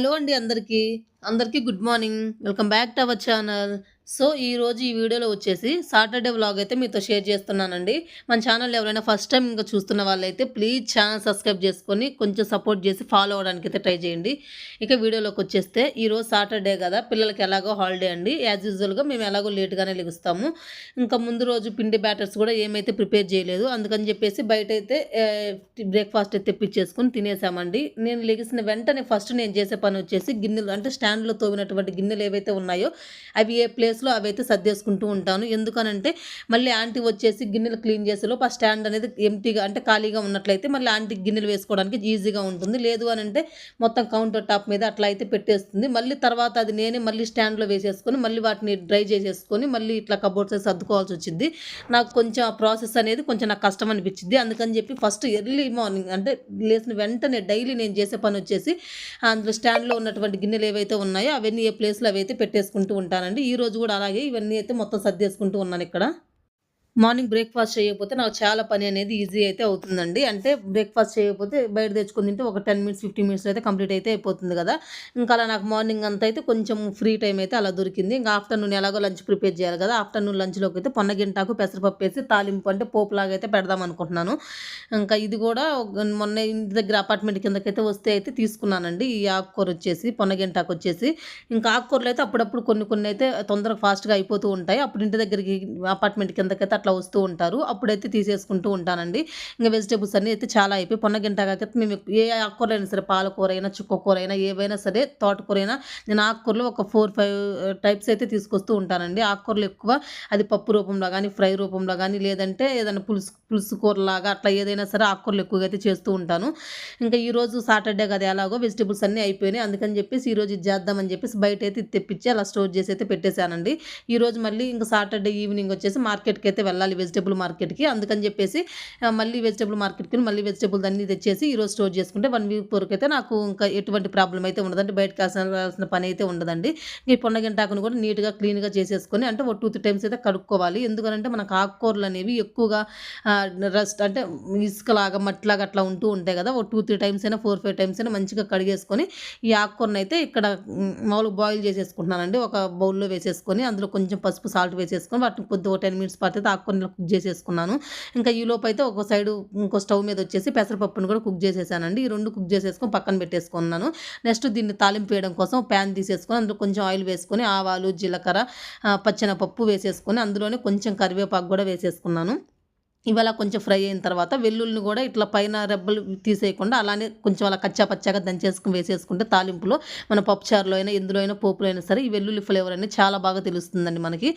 Hello అండి అందరికీ. అందరికీ good morning. Welcome back to our channel. So, ఈరోజు ఈ వీడియోలో వచ్చేసి సాటర్‌డే వ్లాగ్ అయితే మీతో షేర్ చేస్తున్నానండి. మన ఛానల్ ఎవరైనా ఫస్ట్ టైం ఇంకా చూస్తున్న వాళ్ళైతే ప్లీజ్ ఛానల్ సబ్స్క్రైబ్ చేసుకొని కొంచెం సపోర్ట్ చేసి ఫాలో అవ్వడానికైతే ట్రై చేయండి. ఇక వీడియోలోకొచ్చేస్తే ఈరోజు సాటర్‌డే కదా! పిల్లలకి ఎలాగో హాలిడే అండి. యాజ్ యూజువల్‌గా మేము ఎలాగో లేట్‌గానే లెగుస్తాము. ఇంకా ముందు రోజు పిండి బ్యాటర్స్ కూడా ఏమైతే ప్రిపేర్ చేయలేదు. అందుకని చెప్పేసి బయట అయితే బ్రేక్‌ఫాస్ట్ అయితే తెప్పించేసుకొని తినేసామండి. నేను లెగిసిన వెంటనే ఫస్ట్ నేను చేసే పని వచ్చేసి గిన్నెలు అంటే స్టాండ్‌లో తోమినటువంటి గిన్నెలు ఏవైతే ఉన్నాయో అవి ఏ ప్లేస్ ప్లేస్‌లో అవైతే సర్దేసుకుంటూ ఉంటాను. ఎందుకనంటే మళ్ళీ ఆంటీ వచ్చేసి గిన్నెలు క్లీన్ చేసేలోపు ఆ స్టాండ్ అనేది ఎంటీగా అంటే ఖాళీగా ఉన్నట్లయితే మళ్ళీ ఆంటీ గిన్నెలు వేసుకోవడానికి ఈజీగా ఉంటుంది. లేదు అనంటే మొత్తం కౌంటర్ టాప్ మీద అట్లా అయితే పెట్టేస్తుంది. మళ్ళీ తర్వాత అది నేనే మళ్ళీ స్టాండ్‌లో వేసేసుకొని మళ్ళీ వాటిని డ్రై చేసేసుకొని మళ్ళీ ఇట్లా కబోర్డ్స్ సర్దుకోవాల్సి వచ్చింది నాకు కొంచెం ఆ ప్రాసెస్ అనేది కొంచెం నాకు కష్టం అనిపించింది అందుకని చెప్పి ఫస్ట్ ఎర్లీ మార్నింగ్ అంటే లేసిన వెంటనే డైలీ నేను చేసే పని వచ్చేసి అందులో స్టాండ్‌లో ఉన్నటువంటి గిన్నెలు ఏవైతే ఉన్నాయో అవన్నీ ఏ ప్లేస్‌లో అవైతే పెట్టేసుకుంటూ ఉంటానండి. ఈరోజు కూడా అలాగే ఇవన్నీ అయితే మొత్తం సర్దేసుకుంటూ ఉన్నాను ఇక్కడ. మార్నింగ్ బ్రేక్‌ఫాస్ట్ చేయకపోతే నాకు చాలా పని అనేది ఈజీ అయితే అవుతుందండి. అంటే బ్రేక్‌ఫాస్ట్ చేయకపోతే బయట తెచ్చుకుని తింటే ఒక 10 మినిట్స్, ఫిఫ్టీన్ మినిట్స్ అయితే కంప్లీట్ అయితే అయిపోతుంది కదా! ఇంకా అలా నాకు మార్నింగ్ అంతా అయితే కొంచెం ఫ్రీ టైం అయితే అలా దొరికింది. ఇంకా ఆఫ్టర్‌నూన్ ఎలాగో లంచ్ ప్రిపేర్ చేయాలి కదా! ఆఫ్టర్‌నూన్ లంచ్‌లోకి అయితే పొన్నగింటాకు, పెసరపప్పు వేసి తాలింపు అంటే పోపులాగా అయితే పెడదాం అనుకుంటున్నాను. ఇంకా ఇది కూడా మొన్న ఇంటి దగ్గర అపార్ట్మెంట్ కిందకైతే వస్తే అయితే తీసుకున్నానండి. ఈ ఆకుకూర వచ్చేసి పొన్నగింటాకు వచ్చేసి. ఇంకా ఆకుకూరలు అయితే అప్పుడప్పుడు కొన్ని కొన్ని అయితే తొందరగా ఫాస్ట్‌గా అయిపోతూ ఉంటాయి. అప్పుడు ఇంటి దగ్గరికి అపార్ట్మెంట్ కిందకైతే అట్లా వస్తూ ఉంటారు. అప్పుడైతే తీసేసుకుంటూ ఉంటానండి. ఇంకా వెజిటేబుల్స్ అన్నీ అయితే చాలా అయిపోయి పొన్నగింటాకైతే మేము ఏ ఆకుకూరైనా సరే పాలకూర అయినా చుక్కకూర అయినా ఏవైనా సరే తోటకూర అయినా నేను ఆకుకూరలు ఒక 4, 5 టైప్స్ అయితే తీసుకొస్తూ ఉంటానండి. ఆకుకూరలు ఎక్కువ అది పప్పు రూపంలో కానీ ఫ్రై రూపంలో కానీ లేదంటే ఏదైనా పులుసు పులుసు కూరలాగా అట్లా ఏదైనా సరే ఆకుకూరలు ఎక్కువగా అయితే చేస్తూ ఉంటాను. ఇంకా ఈరోజు సాటర్‌డే కదా! ఎలాగో వెజిటేబుల్స్ అన్నీ అయిపోయినాయి. అందుకని చెప్పేసి ఈరోజు ఇది చేద్దామని చెప్పేసి బయట అయితే తెప్పించి అలా స్టోర్ చేసి అయితే పెట్టేసానండి. ఈరోజు మళ్ళీ ఇంకా సాటర్‌డే ఈవినింగ్ వచ్చేసి మార్కెట్‌కి అయితే వెళ్ళాలి వెజిటబుల్ మార్కెట్‌కి. అందుకని చెప్పేసి మళ్ళీ వెజిటబుల్ మార్కెట్‌కి మళ్ళీ వెజిటబుల్స్ అన్నీ తెచ్చేసి ఈరోజు స్టోర్ చేసుకుంటే వన్ వీక్ వరకు అయితే నాకు ఇంకా ఎటువంటి ప్రాబ్లం అయితే ఉండదండి బయట బయటకి పని అయితే ఉండదండి. ఈ పొన్నగింటాకును కూడా నీట్‌గా క్లీన్‌గా చేసేసుకొని అంటే ఒక 2, 3 టైమ్స్ అయితే కడుక్కోవాలి. ఎందుకంటే మనకు ఆకుకూరలు అనేవి ఎక్కువగా ఆహ్, రస్ట్ అంటే ఇసుకలాగా, మట్టిలాగా అట్లా ఉంటూ ఉంటాయి కదా! ఒక 2, 3 టైమ్స్ అయినా 4, 5 టైమ్స్ అయినా మంచిగా కడిగేసుకొని ఈ ఆకుకూరనైతే ఇక్కడ హ్మ్, మామూలుగా బాయిల్ చేసేసుకుంటున్నానండి. ఒక బౌల్‌లో వేసేసుకొని అందులో కొంచెం పసుపు, సాల్ట్ వేసేసుకొని వాటిని కొద్దిగా ఒక 10 మినిట్స్ పాటు అయితే ఆకుకూరని కుక్ చేసేసుకున్నాను. ఇంకా ఈ లోపు అయితే ఒక సైడు ఇంకో స్టవ్ మీద వచ్చేసి పెసరపప్పును కూడా కుక్ చేసేసానండి. ఈ రెండు కుక్ చేసేసుకొని పక్కన పెట్టేసుకున్నాను. నెక్స్ట్ దీన్ని తాలింపు వేయడం కోసం ప్యాన్ తీసేసుకొని అందులో కొంచెం ఆయిల్ వేసుకొని ఆవాలు, జీలకర్ర, ఆహ్, పచ్చెనపప్పు వేసేసుకొని అందులోనే కొంచెం కరివేపాకు కూడా వేసేసుకున్నాను. ఇవాళ కొంచెం ఫ్రై అయిన తర్వాత వెల్లుల్లిని కూడా ఇట్లా పైన రెబ్బలు తీసేయకుండా అలానే కొంచెం అలా కచ్చా పచ్చాగా దంచేసుకొని వేసేసుకుంటే తాలింపులో మన పప్పుచారులో అయినా, ఎందులో అయినా పోపులో అయినా సరే ఈ వెల్లుల్లి ఫ్లేవర్ అనేది చాలా బాగా తెలుస్తుందండి మనకి.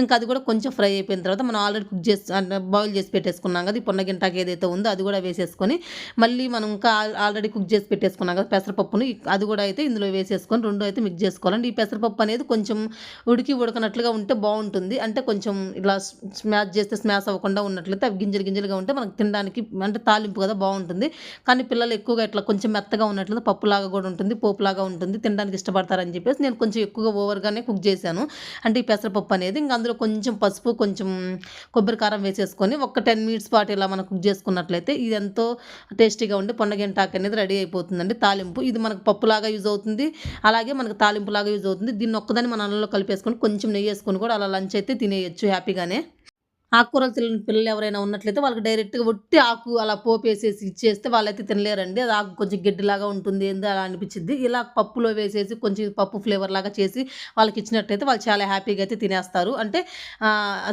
ఇంకా అది కూడా కొంచెం ఫ్రై అయిపోయిన తర్వాత మనం ఆల్రెడీ కుక్ చేసి బాయిల్ చేసి పెట్టేసుకున్నాం కదా! ఈ పొన్నగింటాకి ఏదైతే ఉందో అది కూడా వేసేసుకొని మళ్ళీ మనం ఇంకా ఆల్రెడీ కుక్ చేసి పెట్టేసుకున్నాం కదా! పెసరపప్పును అది కూడా అయితే ఇందులో వేసేసుకొని రెండు అయితే మిక్స్ చేసుకోవాలండి. ఈ పెసరపప్పు అనేది కొంచెం ఉడికి ఉడకనట్లుగా ఉంటే బాగుంటుంది అంటే కొంచెం ఇలా స్మాష్ చేస్తే స్మాష్ అవ్వకుండా ఉన్నట్లయితే అవి గింజలు గింజలుగా ఉంటే మనకు తినడానికి అంటే తాలింపు కదా! బాగుంటుంది కానీ పిల్లలు ఎక్కువగా ఇట్లా కొంచెం మెత్తగా ఉన్నట్లయితే పప్పులాగా కూడా ఉంటుంది. పోపులాగా ఉంటుంది. తినడానికి ఇష్టపడతారని చెప్పేసి నేను కొంచెం ఎక్కువగా ఓవర్‌గానే కుక్ చేశాను. అంటే ఈ పెసరపప్పు అనేది ఇంకా అందులో కొంచెం పసుపు, కొంచెం కొబ్బరి కారం వేసేసుకొని ఒక 10 మినిట్స్ పాటు ఇలా మనం కుక్ చేసుకున్నట్లయితే ఇది ఎంతో టేస్టీగా ఉండి పొన్నగింటాకు అనేది రెడీ అయిపోతుందండి తాలింపు. ఇది మనకు పప్పులాగా యూజ్ అవుతుంది. అలాగే మనకు తాలింపులాగా యూజ్ అవుతుంది. దీన్ని ఒక్కదాన్ని మన అన్నంలో కలిపేసుకొని కొంచెం నెయ్యి వేసుకొని కూడా అలా లంచ్ అయితే తినేయచ్చు హ్యాపీగానే. ఆకుకూరలు తినని పిల్లలు ఎవరైనా ఉన్నట్లయితే వాళ్ళకి డైరెక్ట్‌గా ఒట్టి ఆకు అలా పోపేసేసి ఇచ్చేస్తే వాళ్ళైతే తినలేరండి. అది ఆకు కొంచెం గడ్డిలాగా ఉంటుంది. ఏంది అలా అనిపించింది ఇలా పప్పులో వేసేసి కొంచెం పప్పు ఫ్లేవర్ లాగా చేసి వాళ్ళకి ఇచ్చినట్టయితే వాళ్ళు చాలా హ్యాపీగా అయితే తినేస్తారు. అంటే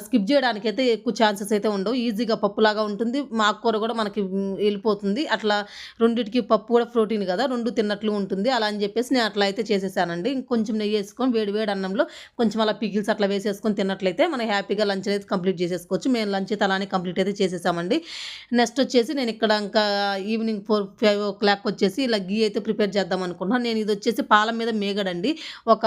స్కిప్ చేయడానికైతే ఎక్కువ ఛాన్సెస్ అయితే ఉండవు. ఈజీగా పప్పులాగా ఉంటుంది. ఆకుకూర కూడా మనకి వెళ్ళిపోతుంది అట్లా రెండిటికి పప్పు కూడా ప్రోటీన్ కదా! రెండు తిన్నట్లు ఉంటుంది. అలా అని చెప్పేసి నేను అట్లా అయితే చేసేసానండి. ఇంకొంచెం నెయ్యేసుకొని వేడి వేడి అన్నంలో కొంచెం అలా పికిల్స్ అట్లా వేసేసుకొని తిన్నట్లయితే మనం హ్యాపీగా లంచ్ అయితే కంప్లీట్ చేసేసుకోవచ్చు. మేము లంచ్ అయితే అలానే కంప్లీట్ అయితే చేసేసామండి. నెక్స్ట్ వచ్చేసి నేను ఇక్కడ ఇంకా ఈవినింగ్ 4, 5 వచ్చేసి ఇలా గీ అయితే ప్రిపేర్ చేద్దాం అనుకుంటున్నాను నేను ఇది వచ్చేసి పాల మీద మేగడండి ఒక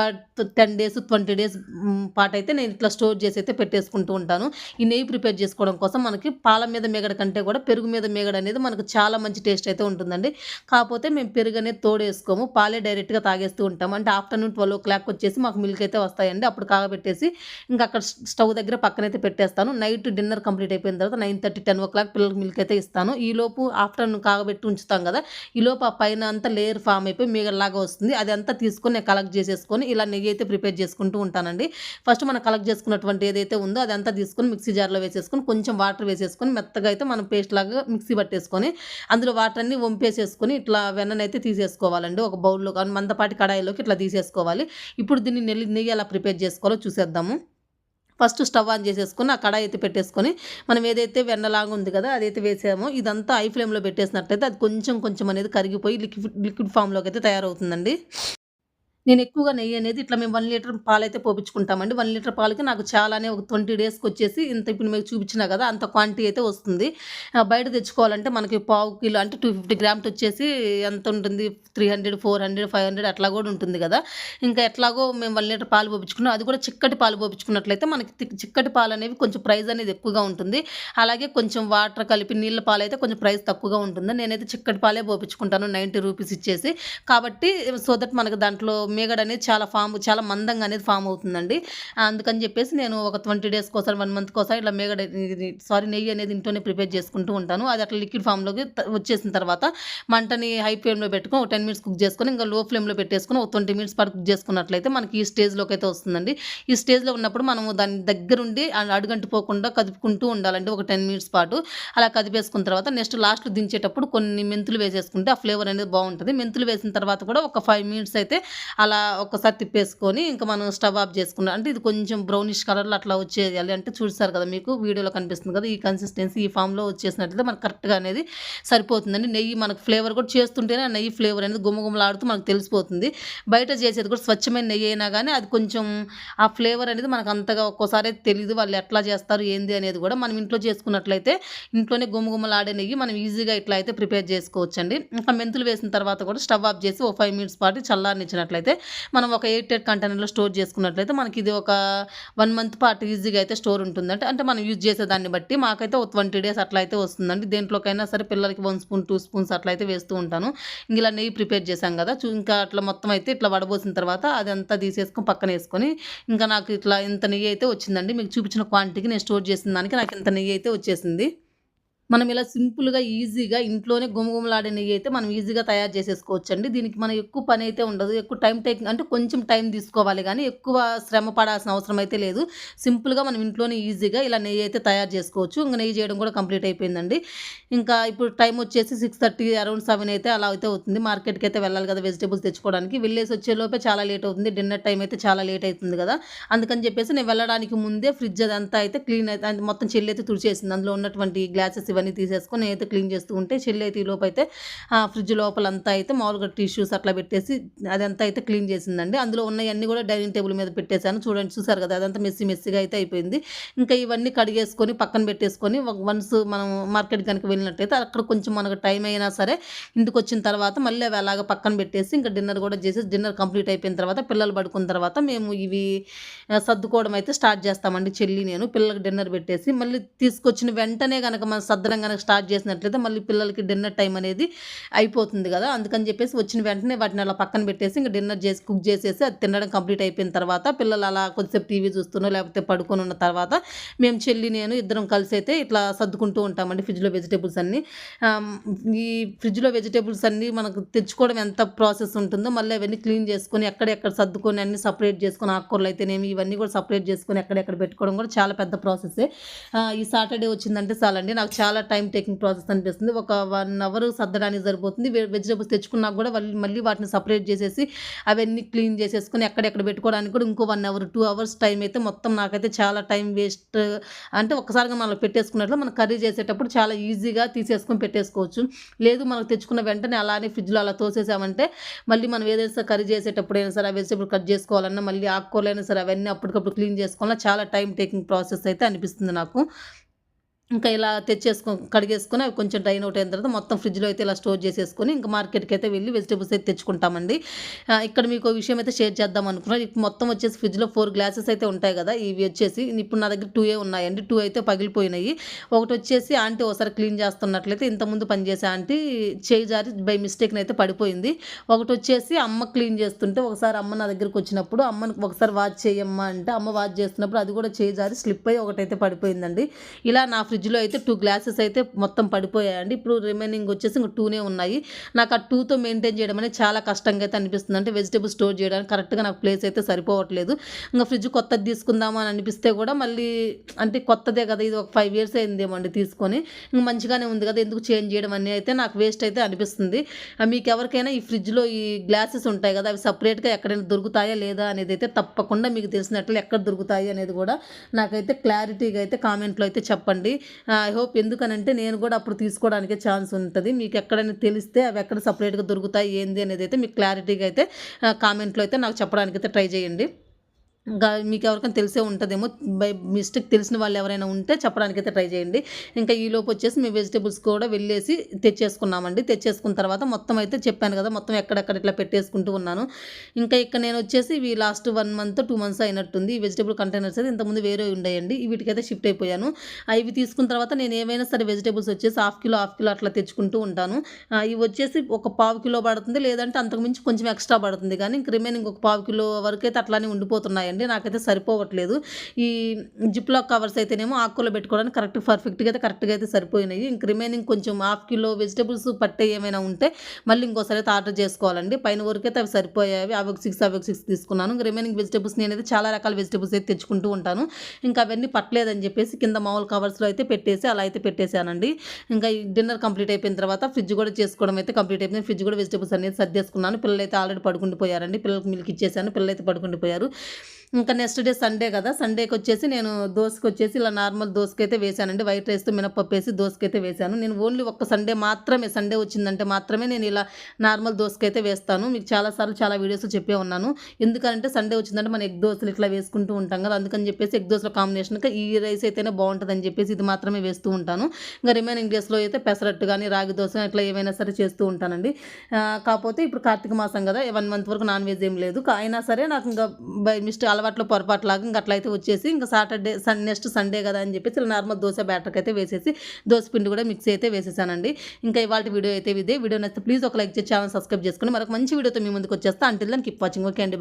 10 డేస్, 20 డేస్ హ్మ్, పాటైతే నేను ఇట్లా స్టోర్ చేసి అయితే పెట్టేసుకుంటూ ఉంటాను. ఈ నెయ్యి ప్రిపేర్ చేసుకోవడం కోసం మనకి పాల మీద మేగడ కంటే కూడా పెరుగు మీద మేగడ అనేది మనకు చాలా మంచి టేస్ట్ అయితే ఉంటుందండి. కాకపోతే మేము పెరుగు అనేది తోడేసుకోము. పాలే డైరెక్ట్‌గా తాగేస్తూ ఉంటాం. అంటే ఆఫ్టర్‌నూన్ 12 వచ్చేసి మాకు మిల్క్ అయితే వస్తాయండి. అప్పుడు కాగబెట్టేసి ఇంకా అక్కడ స్టవ్ దగ్గర పక్కనైతే పెట్టేస్తాను. నైట్ నైట్ డిన్నర్ కంప్లీట్ అయిపోయిన తర్వాత nine thirty ten o'clock పిల్లలకి మిల్క్ అయితే ఇస్తాను. ఈ లోపు ఆఫ్టర్నూన్ కాగబెట్టి ఉంచుతాం కదా ఈ లోపు ఆ పైన అంతా లేయర్ ఫామ్ అయిపోయి మీగలాగా వస్తుంది. అది అంతా తీసుకొని నేను కలెక్ట్ చేసేసుకొని ఇలా నెయ్యి అయితే ప్రిపేర్ చేసుకుంటూ ఉంటానండి. ఫస్ట్ మనం కలెక్ట్ చేసుకున్నటువంటి ఏదైతే ఉందో అదంతా తీసుకొని మిక్సీ జార్లో వేసేసుకొని కొంచెం వాటర్ వేసేసుకొని మెత్తగా అయితే మనం పేస్ట్ లాగా మిక్సీ పట్టేసుకొని అందులో వాటర్ అన్ని వంపేసేసుకొని ఇట్లా వెన్ననైతే తీసేసుకోవాలండి. ఒక బౌల్లో కానీ మందపాటి కడాయిలోకి ఇట్లా తీసేసుకోవాలి. ఇప్పుడు దీన్ని నెల్లి నెయ్యి ఎలా ప్రిపేర్ చేసుకోవాలో చూసేద్దాము. ఫస్ట్ స్టవ్ ఆన్ చేసేసుకుని ఆ కడాయి అయితే పెట్టేసుకొని మనం ఏదైతే వెన్నలాగా ఉంది కదా అదైతే వేసామో ఇదంతా ఐ ఫ్లేమ్లో పెట్టేసినట్టయితే అది కొంచెం కొంచెం అనేది కరిగిపోయి లిక్విడ్ లిక్విడ్ ఫామ్లోకి అయితే తయారవుతుందండి. నేను ఎక్కువగా నెయ్యి అనేది ఇట్లా మేము వన్ లీటర్ పాలైతే పోపించుకుంటామండి వన్ లీటర్ పాలకి నాకు చాలానే ఒక ట్వంటీ డేస్కి వచ్చేసి ఇంత ఇప్పుడు మీకు చూపించినా కదా అంత క్వాంటిటీ అయితే వస్తుంది. బయట తెచ్చుకోవాలంటే మనకి పావు కిలో అంటే టూ ఫిఫ్టీ గ్రామ్స్ వచ్చేసి ఎంత ఉంటుంది? Three hundred four hundred five hundred అట్లా కూడా ఉంటుంది కదా. ఇంకా ఎట్లాగో మేము వన్ లీటర్ పాలు పోపించుకున్నాం అది కూడా చిక్కటి పాలు పోపించుకున్నట్లయితే మనకి తి- చిక్కటి పాలు అనేవి కొంచెం ప్రైస్ అనేది ఎక్కువగా ఉంటుంది. అలాగే కొంచెం వాటర్ కలిపి నీళ్ళ పాలు అయితే కొంచెం ప్రైస్ తక్కువగా ఉంటుంది. నేనైతే చిక్కటి పాలే పోపించుకుంటాను నైంటీ రూపీస్ ఇచ్చేసి. కాబట్టి సో దట్ మనకు దాంట్లో మేగడ అనేది చాలా ఫామ్ చాలా మందంగా అనేది ఫామ్ అవుతుందండి. అందుకని చెప్పేసి నేను ఒక ట్వంటీ డేస్కి ఒకసారి వన్ మంత్కి ఒకసారి ఇట్లా మేగడ సారీ నెయ్యి అనేది ఇంట్లోనే ప్రిపేర్ చేసుకుంటూ ఉంటాను. అది అట్లా లిక్విడ్ ఫామ్లోకి వచ్చేసిన తర్వాత మంటని హై ఫ్లేమ్లో పెట్టుకుని ఒక టెన్ మినిట్స్ కుక్ చేసుకొని ఇంకా లో ఫ్లేమ్లో పెట్టేసుకొని ఒక ట్వంటీ మినిట్స్ పాటు కుక్ చేసుకున్నట్లయితే మనకి ఈ స్టేజ్లోకి అయితే వస్తుందండి. ఈ స్టేజ్లో ఉన్నప్పుడు మనము దాని దగ్గరుండి అడుగంటిపోకుండా కదుపుకుంటూ ఉండాలండి ఒక టెన్ మినిట్స్ పాటు. అలా కదిపేసుకున్న తర్వాత నెక్స్ట్ లాస్ట్లో దించేటప్పుడు కొన్ని మెంతులు వేసేసుకుంటే ఆ ఫ్లేవర్ అనేది బాగుంటుంది. మెంతులు వేసిన తర్వాత కూడా ఒక ఫైవ్ మినిట్స్ అయితే అలా ఒక్కసారి తిప్పేసుకొని ఇంకా మనం స్టవ్ ఆఫ్ చేసుకున్నాం అంటే ఇది కొంచెం బ్రౌనిష్ కలర్లో అట్లా వచ్చేయాలి అంటే చూస్తారు కదా మీకు? వీడియోలో కనిపిస్తుంది కదా? ఈ కన్సిస్టెన్సీ ఈ ఫామ్లో వచ్చేసినట్లయితే మనకు కరెక్ట్గా అనేది సరిపోతుందండి. నెయ్యి మనకు ఫ్లేవర్ కూడా చేస్తుంటేనే ఆ నెయ్యి ఫ్లేవర్ అనేది గుమ్మగుమ్మలాడుతూ మనకు తెలిసిపోతుంది. బయట చేసేది కూడా స్వచ్ఛమైన నెయ్యి అయినా కానీ అది కొంచెం ఆ ఫ్లేవర్ అనేది మనకు అంతగా ఒక్కోసారి తెలియదు వాళ్ళు ఎట్లా చేస్తారు ఏంది అనేది కూడా మనం ఇంట్లో చేసుకున్నట్లయితే ఇంట్లోనే గుమ్మగుమ్మలాడే నెయ్యి మనం ఈజీగా ఇట్లా అయితే ప్రిపేర్ చేసుకోవచ్చండి. ఇంకా మెంతులు వేసిన తర్వాత కూడా స్టవ్ ఆఫ్ చేసి ఒక ఫైవ్ మినిట్స్ పాటు చల్లారనిచ్చినట్లయితే మనం ఒక ఎయిటెడ్ కంటైనర్లో స్టోర్ చేసుకున్నట్లయితే మనకి ఇది ఒక వన్ మంత్ పాటు ఈజీగా అయితే స్టోర్ ఉంటుందంటే అంటే మనం యూజ్ చేసే దాన్ని బట్టి మాకైతే ఒక ట్వంటీ డేస్ అట్లా అయితే వస్తుందండి. దేంట్లోకైనా సరే పిల్లలకి వన్ స్పూన్ టూ స్పూన్స్ అట్లా అయితే వేస్తూ ఉంటాను. ఇలా నెయ్యి ప్రిపేర్ చేశాం కదా చూ ఇంకా అట్లా మొత్తం అయితే ఇట్లా వడబోసిన తర్వాత అదంతా తీసేసుకొని పక్కన వేసుకొని ఇంకా నాకు ఇట్లా ఇంత నెయ్యి అయితే వచ్చిందండి. మీకు చూపించిన క్వాంటిటీకి నేను స్టోర్ చేసిన దానికి నాకు ఇంత నెయ్యి అయితే వచ్చేసింది. మనం ఇలా సింపుల్గా ఈజీగా ఇంట్లోనే గుమగుమలాడే నెయ్యి అయితే మనం ఈజీగా తయారు చేసేసుకోవచ్చు అండి దీనికి మనం ఎక్కువ పని అయితే ఉండదు. ఎక్కువ టైం టేకింగ్ అంటే కొంచెం టైం తీసుకోవాలి కానీ ఎక్కువ శ్రమ పడాల్సిన అవసరం అయితే లేదు. సింపుల్గా మనం ఇంట్లోనే ఈజీగా ఇలా నెయ్యి అయితే తయారు చేసుకోవచ్చు. ఇంకా నెయ్యి చేయడం కూడా కంప్లీట్ అయిపోయిందండి. ఇంకా ఇప్పుడు టైం వచ్చేసి సిక్స్ థర్టీ అరౌండ్ సెవెన్ అయితే అలా అయితే అవుతుంది. మార్కెట్కి అయితే వెళ్ళాలి కదా వెజిటేబుల్స్ తెచ్చుకోవడానికి. వెళ్ళేసి వచ్చే లోపే చాలా లేట్ అవుతుంది. డిన్నర్ టైం అయితే చాలా లేట్ అవుతుంది కదా. అందుకని చెప్పేసి నేను వెళ్ళడానికి ముందే ఫ్రిడ్జ్ అదంతా అయితే క్లీన్ అయితే మొత్తం చెల్లి అయితే తుడిచేసింది. అందులో ఉన్నటువంటి గ్లాసెస్ ఇవన్నీ తీసేసుకొని నేనైతే క్లీన్ చేస్తూ ఉంటే చెల్లి అయితే ఈలోపు అయితే ఆ ఫ్రిడ్జ్ లోపలంతా అయితే మామూలుగా టిష్యూస్ అట్లా పెట్టేసి అదంతా అయితే క్లీన్ చేసిందండి. అందులో ఉన్నవన్నీ కూడా డైనింగ్ టేబుల్ మీద పెట్టేశాను. చూడండి చూసారు కదా అదంతా మెస్సి మెస్సిగా అయితే అయిపోయింది. ఇంకా ఇవన్నీ కడిగేసుకొని పక్కన పెట్టేసుకొని వన్స్ మనం మార్కెట్ కనుక వెళ్ళినట్టయితే అక్కడ కొంచెం మనకు టైం అయినా సరే ఇంటికి వచ్చిన తర్వాత మళ్ళీ అవి అలాగ పక్కన పెట్టేసి ఇంకా డిన్నర్ కూడా చేసేసి డిన్నర్ కంప్లీట్ అయిపోయిన తర్వాత పిల్లలు పడుకున్న తర్వాత మేము ఇవి సర్దుకోవడం అయితే స్టార్ట్ చేస్తామండి చెల్లి నేను. పిల్లలకి డిన్నర్ పెట్టేసి మళ్ళీ తీసుకొచ్చిన వెంటనే కనుక మనం సాయంత్రం కనుక స్టార్ట్ చేసినట్లయితే మళ్ళీ పిల్లలకి డిన్నర్ టైం అనేది అయిపోతుంది కదా. అందుకని చెప్పేసి వచ్చిన వెంటనే వాటిని అలా పక్కన పెట్టేసి ఇంకా డిన్నర్ చేసి కుక్ చేసేసి అది తినడం కంప్లీట్ అయిపోయిన తర్వాత పిల్లలు అలా కొద్దిసేపు టీవీ చూస్తున్నా లేకపోతే పడుకొని ఉన్న తర్వాత మేము చెల్లి నేను ఇద్దరం కలిసి అయితే ఇట్లా సర్దుకుంటూ ఉంటామండి ఫ్రిడ్జ్లో వెజిటేబుల్స్ అన్నీ. ఈ ఫ్రిడ్జ్లో వెజిటేబుల్స్ అన్నీ మనకు తెచ్చుకోవడం ఎంత ప్రాసెస్ ఉంటుందో మళ్ళీ అవన్నీ క్లీన్ చేసుకొని ఎక్కడెక్కడ సర్దుకొని అన్ని సపరేట్ చేసుకొని ఆకుకూరలు అయితేనేమి ఇవన్నీ కూడా సపరేట్ చేసుకొని ఎక్కడెక్కడ పెట్టుకోవడం కూడా చాలా పెద్ద ప్రాసెసే. ఈ సాటర్డే వచ్చిందంటే చాలండి. నాకు చాలా చాలా టైం టేకింగ్ ప్రాసెస్ అనిపిస్తుంది. ఒక వన్ అవర్ సర్దడానికి సరిపోతుంది. వెజిటేబుల్స్ తెచ్చుకున్నా కూడా మళ్ళీ మళ్ళీ వాటిని సపరేట్ చేసేసి అవన్నీ క్లీన్ చేసేసుకొని ఎక్కడెక్కడ పెట్టుకోవడానికి కూడా ఇంకో one hour two hours time అయితే మొత్తం నాకైతే చాలా టైం వేస్ట్ అంటే ఒకసారిగా మనం పెట్టేసుకున్నట్లు మనం కర్రీ చేసేటప్పుడు చాలా ఈజీగా తీసేసుకొని పెట్టేసుకోవచ్చు. లేదు మనకు తెచ్చుకున్న వెంటనే అలానే ఫ్రిడ్జ్లో అలా తోసేసామంటే మళ్ళీ మనం ఏదైనా కర్రీ చేసేటప్పుడు అయినా సరే ఆ వెజిటేబుల్ కట్ చేసుకోవాలన్నా మళ్ళీ ఆకుకూరలైనా సరే అవన్నీ అప్పటికప్పుడు క్లీన్ చేసుకోవాలన్నా చాలా టైం టేకింగ్ ప్రాసెస్ అయితే అనిపిస్తుంది నాకు. ఇంకా ఇలా తెచ్చేసుకో కడిగేసుకొని అవి కొంచెం డ్రైన్ అవుట్ అయిన తర్వాత మొత్తం ఫ్రిడ్జ్లో అయితే ఇలా స్టోర్ చేసేసుకొని ఇంకా మార్కెట్కి అయితే వెళ్ళి వెజిటేబుల్స్ అయితే తెచ్చుకుంటామండి. ఇక్కడ మీకు విషయం అయితే షేర్ చేద్దాం అనుకున్నాను ఇప్పుడు మొత్తం వచ్చేసి ఫ్రిడ్జ్లో ఫోర్ గ్లాసెస్ అయితే ఉంటాయి కదా ఇవి వచ్చేసి ఇప్పుడు నా దగ్గర టూ ఏ ఉన్నాయండి. టూ అయితే పగిలిపోయినాయి. ఒకటి వచ్చేసి ఆంటీ ఒకసారి క్లీన్ చేస్తున్నట్లయితే ఇంతకుముందు పనిచేసే ఆంటీ చేయి జారి బై మిస్టేక్ అయితే పడిపోయింది. ఒకటి వచ్చేసి అమ్మ క్లీన్ చేస్తుంటే ఒకసారి అమ్మ నా దగ్గరికి వచ్చినప్పుడు అమ్మని ఒకసారి వాచ్ చేయమ్మా అంటే అమ్మ వాచ్ చేస్తున్నప్పుడు అది కూడా చేయి జారి స్లిప్ అయ్యి ఒకటైతే పడిపోయిందండి. ఇలా నా ఫ్రిడ్జ్ ఫ్రిడ్జ్లో అయితే టూ గ్లాసెస్ అయితే మొత్తం పడిపోయాయండి. ఇప్పుడు రిమైనింగ్ వచ్చేసి ఇంకా టూనే ఉన్నాయి. నాకు ఆ టూతో మెయింటైన్ చేయడం అనేది చాలా కష్టంగా అయితే అనిపిస్తుంది. అంటే వెజిటేబుల్ స్టోర్ చేయడానికి కరెక్ట్గా నాకు ప్లేస్ అయితే సరిపోవట్లేదు. ఇంకా ఫ్రిడ్జ్ కొత్తది తీసుకుందామా అని అనిపిస్తే కూడా మళ్ళీ అంటే కొత్తదే కదా ఇది ఒక ఫైవ్ ఇయర్స్ అయిందేమో అండి తీసుకొని. ఇంక మంచిగానే ఉంది కదా ఎందుకు చేంజ్ చేయడం అనేది అయితే నాకు వేస్ట్ అయితే అనిపిస్తుంది. మీకు ఎవరికైనా ఈ ఫ్రిడ్జ్లో ఈ గ్లాసెస్ ఉంటాయి కదా అవి సపరేట్గా ఎక్కడైనా దొరుకుతాయా లేదా అనేది అయితే తప్పకుండా మీకు తెలిసినట్లు ఎక్కడ దొరుకుతాయి అనేది కూడా నాకైతే క్లారిటీగా అయితే కామెంట్లో అయితే చెప్పండి. ఐ హోప్ ఎందుకనంటే నేను కూడా అప్పుడు తీసుకోవడానికే ఛాన్స్ ఉంటుంది. మీకు ఎక్కడైనా తెలిస్తే అవి ఎక్కడ సపరేట్గా దొరుకుతాయి ఏంది అనేది అయితే మీకు క్లారిటీగా అయితే కామెంట్లో అయితే నాకు చెప్పడానికి అయితే ట్రై చేయండి. ఇంకా మీకు ఎవరికైనా తెలిసే ఉంటుందేమో. బై మిస్టేక్ తెలిసిన వాళ్ళు ఎవరైనా ఉంటే చెప్పడానికైతే ట్రై చేయండి. ఇంకా ఈ లోపు వచ్చేసి మేము వెజిటేబుల్స్ కూడా వెళ్ళేసి తెచ్చేసుకున్నామండి. తెచ్చేసుకున్న తర్వాత మొత్తం అయితే చెప్పాను కదా మొత్తం ఎక్కడెక్కడ ఇట్లా పెట్టేసుకుంటూ ఉన్నాను. ఇంకా ఇక్కడ నేను వచ్చేసి ఇవి last one month two months అయినట్టుంది. ఈ వెజిటేబుల్ కంటైనర్స్ అయితే ఇంతకుముందు వేరే ఉండేయండి. వీటికైతే షిఫ్ట్ అయిపోయాను. అవి ఇవి తీసుకున్న తర్వాత నేను ఏమైనా సరే వెజిటేబుల్స్ వచ్చేసి హాఫ్ కిలో హాఫ్ కిలో అట్లా తెచ్చుకుంటూ ఉంటాను. ఇవి వచ్చేసి ఒక పావు కిలో పడుతుంది. లేదంటే అంతకుమించి కొంచెం ఎక్స్ట్రా పడుతుంది. కానీ ఇంక రిమైనింగ్ ఒక పావు కిలో వరకు అయితే అట్లానే ఉండిపోతున్నాయి. ఉన్నాయండి. నాకైతే సరిపోవట్లేదు. ఈ జిప్లాక్ కవర్స్ అయితేనేమో ఆకులో పెట్టుకోవడానికి కరెక్ట్ పర్ఫెక్ట్గా అయితే కరెక్ట్గా అయితే సరిపోయినాయి. ఇంక రిమైనింగ్ కొంచెం హాఫ్ కిలో వెజిటబుల్స్ పట్టే ఏమైనా ఉంటే మళ్ళీ ఇంకోసారి అయితే ఆర్డర్ చేసుకోవాలండి. పైన వరకు అయితే అవి సరిపోయాయి. అవి ఒక సిక్స్ అవి ఒక సిక్స్ తీసుకున్నాను. ఇంక రిమైనింగ్ వెజిటేబుల్స్ నేనైతే చాలా రకాల వెజిటేబుల్స్ అయితే తెచ్చుకుంటూ ఉంటాను. ఇంకా అవన్నీ పట్టలేదని చెప్పేసి కింద మామూలు కవర్స్లో అయితే పెట్టేసి అలా అయితే పెట్టేశానండి. ఇంకా ఈ డిన్నర్ కంప్లీట్ అయిపోయిన తర్వాత ఫ్రిడ్జ్ కూడా చేసుకోవడం అయితే కంప్లీట్ అయిపోయింది. ఫ్రిడ్జ్ కూడా వెజిటబుల్స్ అనేది సర్దేసుకున్నాను. పిల్లలు అయితే ఆల్రెడీ పడుకుండిపోయారండి. పిల్లలకు మిల్క్ ఇచ్చేసాను పిల్లలు అయితే పడుకుండిపోయారు. ఇంకా నెక్స్ట్ డే సండే కదా. సండేకి వచ్చేసి నేను దోశకు వచ్చేసి ఇలా నార్మల్ దోసకి అయితే వేసానండి వైట్ రైస్తో మినపప్పు వేసి దోసకి అయితే నేను ఓన్లీ ఒక్క సండే మాత్రమే సండే వచ్చిందంటే మాత్రమే నేను ఇలా నార్మల్ దోసకి అయితే వేస్తాను. మీకు చాలాసార్లు చాలా వీడియోస్ చెప్పే ఉన్నాను. ఎందుకంటే సండే వచ్చిందంటే మనం ఎగ్ దోశలు ఇట్లా వేసుకుంటూ ఉంటాం కదా. అందుకని చెప్పేసి ఎగ్ దోశల కాంబినేషన్కి ఈ రైస్ అయితేనే బాగుంటుందని చెప్పేసి ఇది మాత్రమే వేస్తూ ఉంటాను. ఇంకా రిమైనింగ్ డేస్లో అయితే పెసరట్టు కానీ రాగి దోశ ఇట్లా ఏమైనా సరే చేస్తూ ఉంటానండి. కాకపోతే ఇప్పుడు కార్తీక మాసం కదా. వన్ మంత్ వరకు నాన్ వెజ్ ఏం లేదు. అయినా సరే నాకు ఇంకా బై మిస్టేక్ అలవాట్లు పొరపాటులాగా ఇంకా అట్లా అయితే వచ్చేసి ఇంకా సాటర్డే సన్ నెక్స్ట్ సండే కదా అని చెప్పేసి ఇలా నార్మల్ దోశ బ్యాటర్కి అయితే వేసేసి దోశ పిండి కూడా మిక్స్ అయితే వేసేసానండి. ఇంకా ఇవాళ వీడియో అయితే ఇదే. వీడియో నచ్చితే ప్లీజ్ ఒక లైక్ చేసి ఛానల్ సబ్స్క్రైబ్ చేసుకుని మరొక మంచి వీడియోతో మీ ముందుకు వచ్చేస్తా. అంటిల్ దాన్ని వాచింగ్ ఓకే అండి